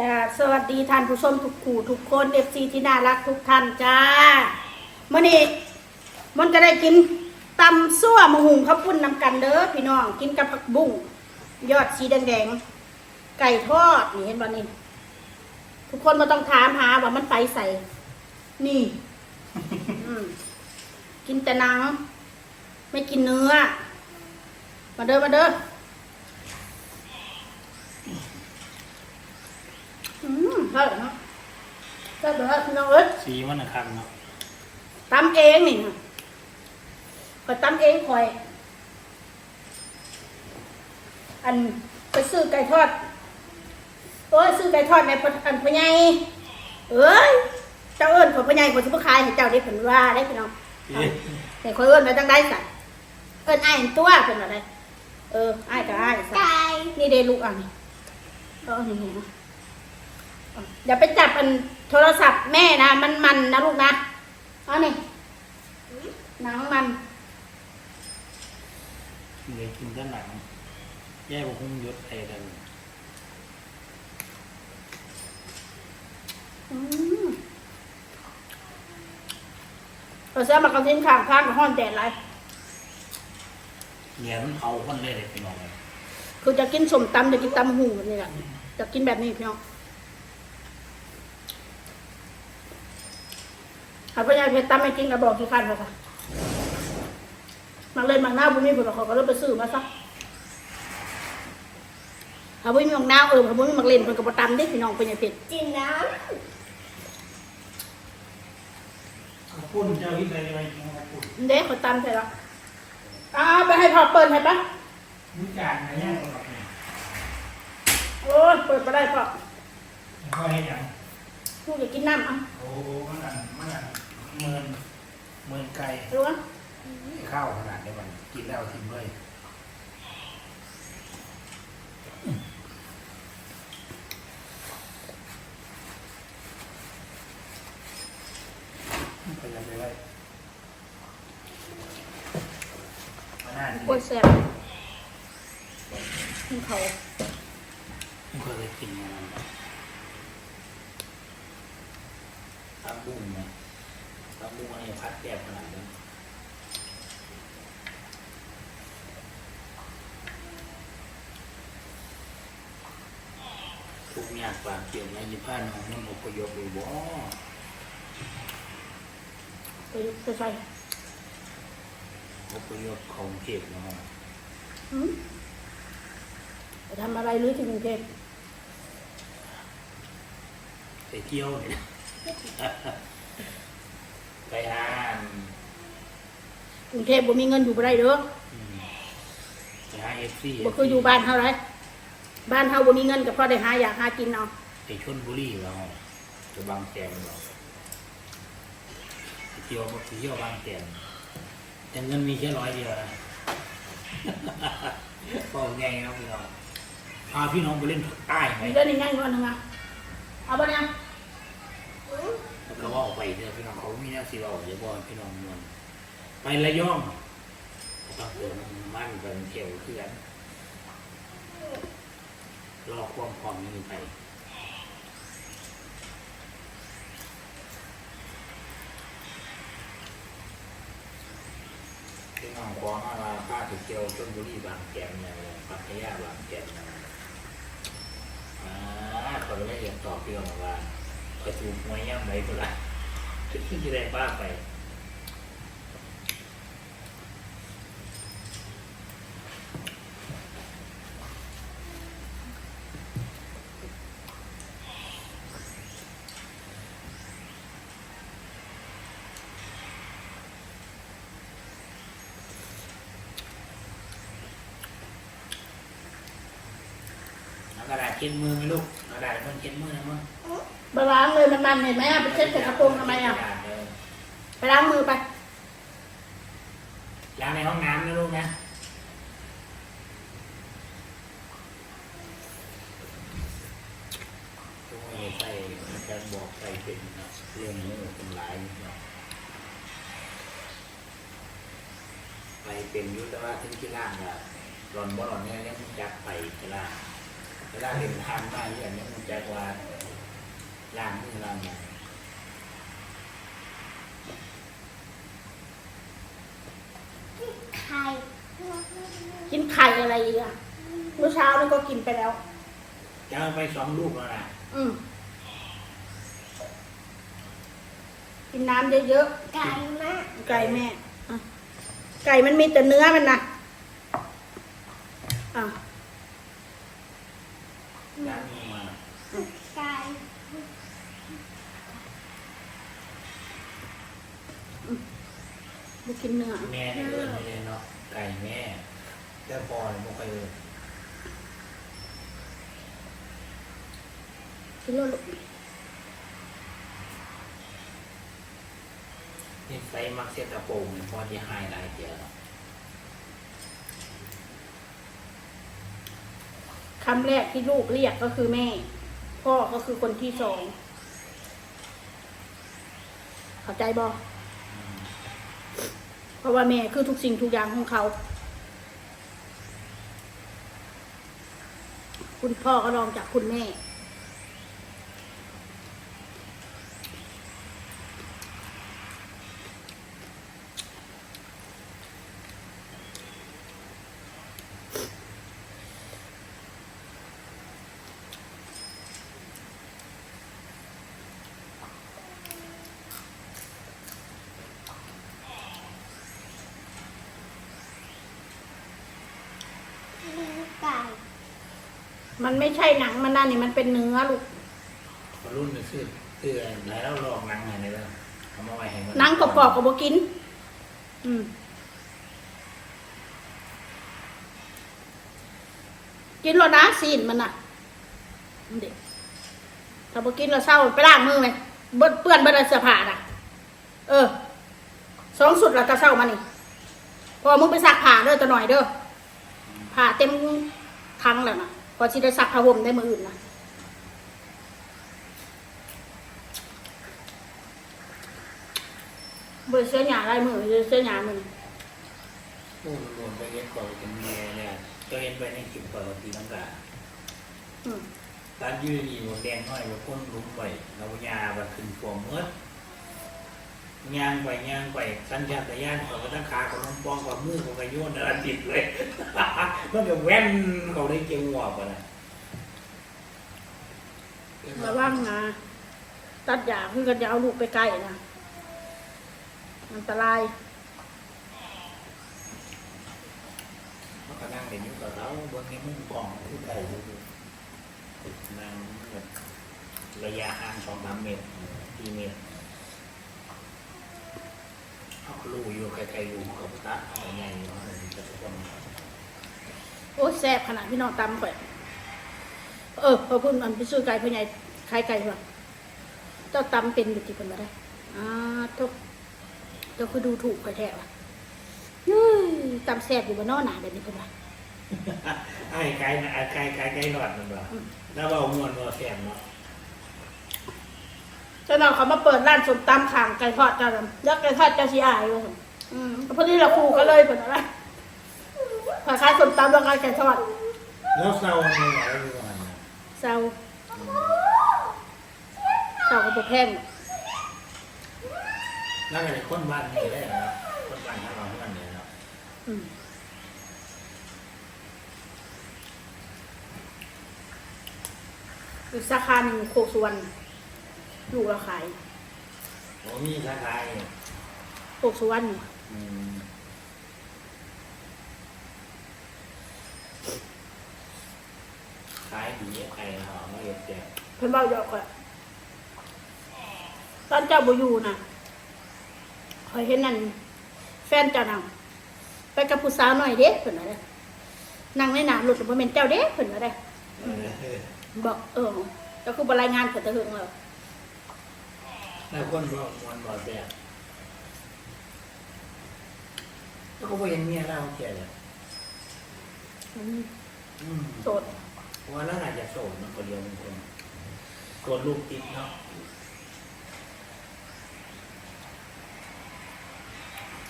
กาสวัสดีท่านผู้ชมทุกคู่ทุกคนเอฟซีที่น่ารักทุกท่านจ้ามื่อนี้มันก็ได้กินตำซั่วมะหุงข้าวปุ้นนำกันเด้อพี่น้องกินกับผักบุ้งยอดสีแดงๆไก่ทอดนี่เห็นบ่นี่ทุกคนมาต้องถามหาว่ามันไปใส่ นี่กินแต่หนัง ไม่กินเนื้อ มาเด้อมาเด้อ อืมใช่เนาะใช่เด้อพี่น้องเอ้ยสีมันนะครับเนาะตำเองนี่นะคอยตำเองคอย อันไปซื้อไก่ทอดโอ้ยซื้อไก่ทอดในพอันพญายเอ้ยเจ้าเอิญของพญายคนที่ผู้ขายให้เจ้าได้ผลว่าได้พี่น้องเอ๊ะแต่คอยเอิญมาตั้งได้สัตว์เอิญไอ้ายอันตัวเป็นอะไรเออไอ้ายกับไอ้ายสัตว์นี่เดลูกอะนี่เออนี่นะ อย่าไปจับอันโทรศัพท์แม่นะ มันมันนะลูกนะ เอานี่หนังมันเลยกินด้านหลังแย่บุคงยศไอ้ดันอืมเราเสียมากระทิ้งข้างข้างกับห้อนแดดไรเหนียมันเผาคนเลยเลยพี่น้องเลยคือจะกินสมตำจะกินตำหูแบบนี้แหละจะกินแบบนี้พี่น้อง หากพยายเพชรตำไม่กินกระบอกที่คันเลยค่ะมักเล่นมักหน้าบุญมีผลเขาก็เลยไปซื้อมาซะหาบุญมีมักหน้าเออหาบุญมีมักเล่นเป็นกระบอกตำเด็กพี่น้องเป็นยังเพชรจริงนะข้าวปุ้นเจ้าที่ใดอะไรข้าวปุ้นเด็กเขาตำใส่แล้วอ้าวไปให้พอเปิดให้ปะมุจานอะไรเนี่ยหรอกเนี่ยโอ้ยเปิดไปได้พอข้าวให้ยังพูดจะกินน้ำอะโอ้มันอันมันอัน เมินเมินไก่รู้ไหมข้าวขนาดนี้มันกินแล้วทิ้งเลยไปยังไปไว้มาหน้าดีกล้วยแซ่บกินเขาไม่เคยได้กินมันตำบุ้งนะ ตำบุ้งอันนี้พัดแก้บขนาดนี้ทุกอย่างปากเกี่ยวในยี่ห้าน้องมันอพยพอยู่บ่ไปไปใส่อพยพของเก็บเนาะหืมไปทำอะไรหรือที่กรุงเทพไปเที่ยวเนี่ย ไปอ่านกรุงเทพบ่มีเงินอยู่บ่ได้เด้ออืมไปหาเอฟซีบ่คืออยู่บ้านเฮาไรบ้านเฮาบ่มีเงินก็พอได้หาอยากหากินเอาไปชนบุรีเราจะบางแสนเราไปเที่ยวไปเที่ยวบางแสนแต่เงินมีแค่ร้อยเดียวนะ ก็ไงครับพี่น้องพาพี่น้องไปเล่นภาคใต้ไหมมีเรื่องง่ายๆก่อนนึงอะเอาบ่เนี่ยแล้ ว่าออกไปเถอะพี่น้องเขามีแนวสีเราอย่าบอกพี่น้องมวนไประยองต้องเติมมั่นกันเที่ยวเพื่อนรอความพร้อมนี้ไปพี่น้องขอมาลาป้าถึงเที่ยวชนบุรีบางแกนเนี่ยพัทยาบางแกนนะอ่าเขาเลยเรียนตอบพี่น้องว่า ไปถูกมวยย่ำไปก็ได้ที่ได้บ้าไปเอากระดาษเช็ดมือไหมลูกกระดาษมันเช็ดมือนะมึง ไปล้างเลยมันๆเห็นไหมอะไปเช็ดใส่กระโปรงทำไมอะไปล้างมือไปล้างในห้องน้ำนะลูกนะต้องให้ใส่การบอกใส่เป็นเรื่องมือเป็นหลายไปเป็นยุทธว่าถึงที่ล่างอะหลอนบ่หลอนเนี่ยเนี่ยมันจักไปที่ล่างเวลาเล่นทานมาอย่างเนี้ยมันจักว่า ล้างมือล้างมือไข่กินไข่อะไรอีกอะเมื่อเช้านี่ก็กินไปแล้ว จะเอาไปสองลูกแล้วนะอืมกินน้ำเยอะไก่มากๆ ไก่แม่อะไก่มันมีแต่เนื้อมันนะอะ ล้างมือมา ไก่ บุกิน เนื้อแม่เนี่ยเอินไม่ได้เนาะไก่แม่ แต่พอเนี่ยไม่ค่อยเอินกินแล้วลูกนี่ไฟมักเสียตะโปงเนี่ยพอที่ไฮไลท์เดียวเนาะคำแรกที่ลูกเรียกก็คือแม่ พ่อก็คือคนที่สองเข้าใจบออืม เพราะว่าแม่คือทุกสิ่งทุกอย่างของเขา คุณพ่อก็รองจากคุณแม่ ไก่ มันไม่ใช่หนังมันนั่นนี่มันเป็นเนื้อลูกพอรุ่นเนี่ยซื้อซื้อแล้วลองหนังไงในเรื่องเอามาไว้ให้มันหนังกรอบๆกับโบกิน อืมกินแล้วนะซีนมันน่ะมันเด็กถ้าโบกินแล้วเศร้าไปล้างมือไหมเบิดเปื้อนเบิดเสื้อผ้าน่ะ เออสองสุดแล้วก็เศร้ามานี่พอมึงไปซักผ้าเด้อตัวหน่อยเด้อผ้าเต็มครั้งแล้วนะ พอที่ได้ซักผ้าห่มได้มืออื่นนะเบอร์เสื้อหยาลายมือเสื้อหยามือนู่นนู่นไปเย็นก่อนเป็นเมียเนี่ยก็เย็นไปในคลิปก่อนตีน้ำตาอืมตอนยืนนี่หมดแดงน้อยว่าพ้นลุ้มไปเรายาแบบขึ้นฟวมเมื่อ ย่างไปย่างไปสัญชาตญาณเขาก็ตั้งขาเขาลงปองกับมือเขาก็โยนอะไรติดเลยมันก็แว่นเขาได้เจียวหัวไปนะระวังนะตัดหยาคือกันอยาเอาลูกไปใกล้นะอันตรายเขาก็นั่งเห็นอยู่กับเราบนนี้มุมกล่องที่ใดอยู่นั่งแบบระยะห่างสองสามเมตรสี่เมตรเขาก็ รู้อยู่ใครๆอยู่กับตาเอาใหญ่อยู่อะไรแต่ทุกคนโอ้ยแซ่บขนาดพี่น้องตำไปเออพอเพุ่นมันไปซื้อไก่พ่อใหญ่ขายไก่เพื่อเจ้าตำเป็นอยู่ที่คนมาได้อ่าทุกเจ้าคือดูถูกกระแทกว่ะเฮ้ยตำแซ่บอยู่บนนอหนาแบบนี้เพิ่นว่าไอ้ไก่นะไอ้ไก่ไก่ไก่หลอดมันบ่แล้วเรามวนเราแซมเนาะ เจ้าน้องเขามาเปิดร้านสมตำขางไก่ทอดเจ้าดำยักษ์ไก่ทอดเจ้าชีอายว่าซั่นอืมพอดีเราคู่กันเลยเพิ่นอะไรคล้ายๆสมตำแล้วก็ไก่ทอดแล้วเศร้ามันไหนอยู่มันนะเซาเซากับตัวแพงแล้วไอ้คนบ้านนี่ได้เหรอคนบ้านถ้าเราบ้านเนี่ยเนาะอืมอีกสาขาหนึ่งโคกสุวรรณ ลูกเราขายโอ้มีสาขาอยู่โคกสุวรรณอืมขายดีไอ้เราไม่เก็บแจกเพิ่นเบาเยอะกว่าตอนเจ้าบ่อยู่น่ะคอยเห็นนั่นแฟนเจ้านั่งไปกับผู้สาวหน่อยเด้เพิ่นว่าเด้นั่งในหน้ารถบ่แม่นเจ้าเด้เพิ่นว่าเด้ เออบอกเออเจ้าคือบ่รายงานเพิ่นแตะหึงแล้ว แล้วคนบอกมวนบอกแจกแล้วก็บ่เห็นเมียเราแก่เลยอืมอืมโสดว่าแล้วอาจจะโสดมันคนเดียวมันคนโสดลูกติดเนาะ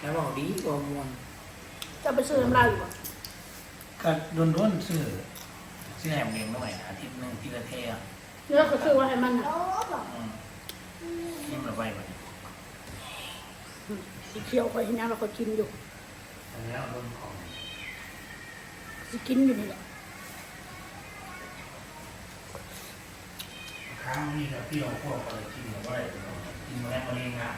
แล้วบอกดีกว่ามวนเจ้าไปซื้อน้ำลายอยู่บ่ก็โดนโดนๆซื้อซื้อแหนมเลี้ยงหน่อยอาทิตย์หนึงทีละเท่ยเนื้อก็คือว่าให้มันโอ้น่ะบอกอืม นี่มันไว้มันสิเคี้ยวคอยเห็นยังเราก็กินอยู่ อันนี้เอาลงของสิกินอยู่นี่แหละค้างนี่กับพี่เอาพวกอะไรกินมาไว้กินมาแล้วมาเลี้ยงง่าย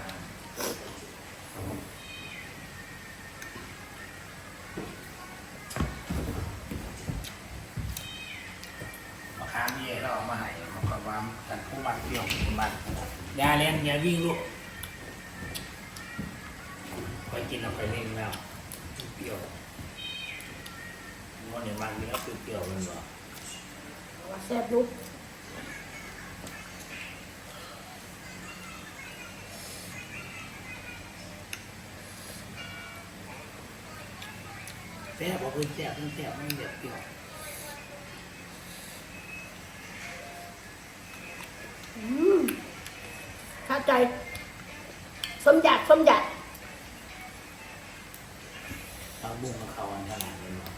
มาค้างนี่เราเอามาให้มันก็ว่ากันผู้บันเที่ยวผู้บัน อย่าเล่นอย่าวิ่งลูกไปกินเอาไปเล่นแล้วเปรี้ยวมันเนี่ยมันมีแล้วเปรี้ยวๆมันเหรอว่าแซ่บลูกแซ่บบอกคุณแซ่บมันแซ่บมันแบบเปรี้ยว เข้าใจ สมอยากสมอยากปลาบุ้งกับเขาอันขนาดนี้เนาะ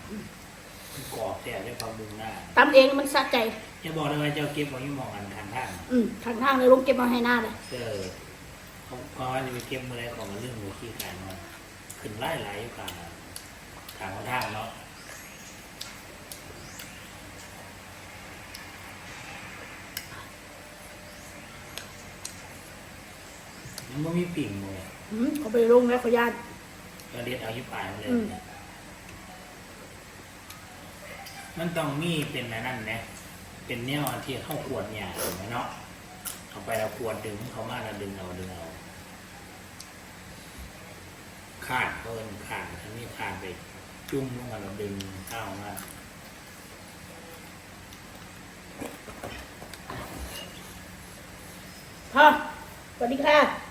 มันกรอบแซ่บได้ปลาบุ้งหน้าตำเองมันสะใจ จะบอกเลยว่าเจ้าเก็บไว้มองอันทางทางอืมทางทางเลยลงเก็บมาให้หน้าเลยเจอเขาเขาว่าจะไปเก็บมาได้ของมันเรื่องหัวขี้การมันขึ้นไล่ไหลอยู่กลางทางทางเนาะ มันไม่มีปิ่งเลยอืมเอาไปลงแล้วขอยานก็เด็ดเอาอยู่ปลายมันเลยอืมเนี่ยมันต้องมีเป็นอันนั่นนะเป็นแนวอันที่เข้าขวดเนี่ยเนาะเอาไปเอาขวดดึงเขามาแล้วดึงเอาดึงเอาขาดเพิ่นขาดทั้งนี้ขาดไปจุ่มลงมาแล้วดึงเข้ามาพอสวัสดีค่ะ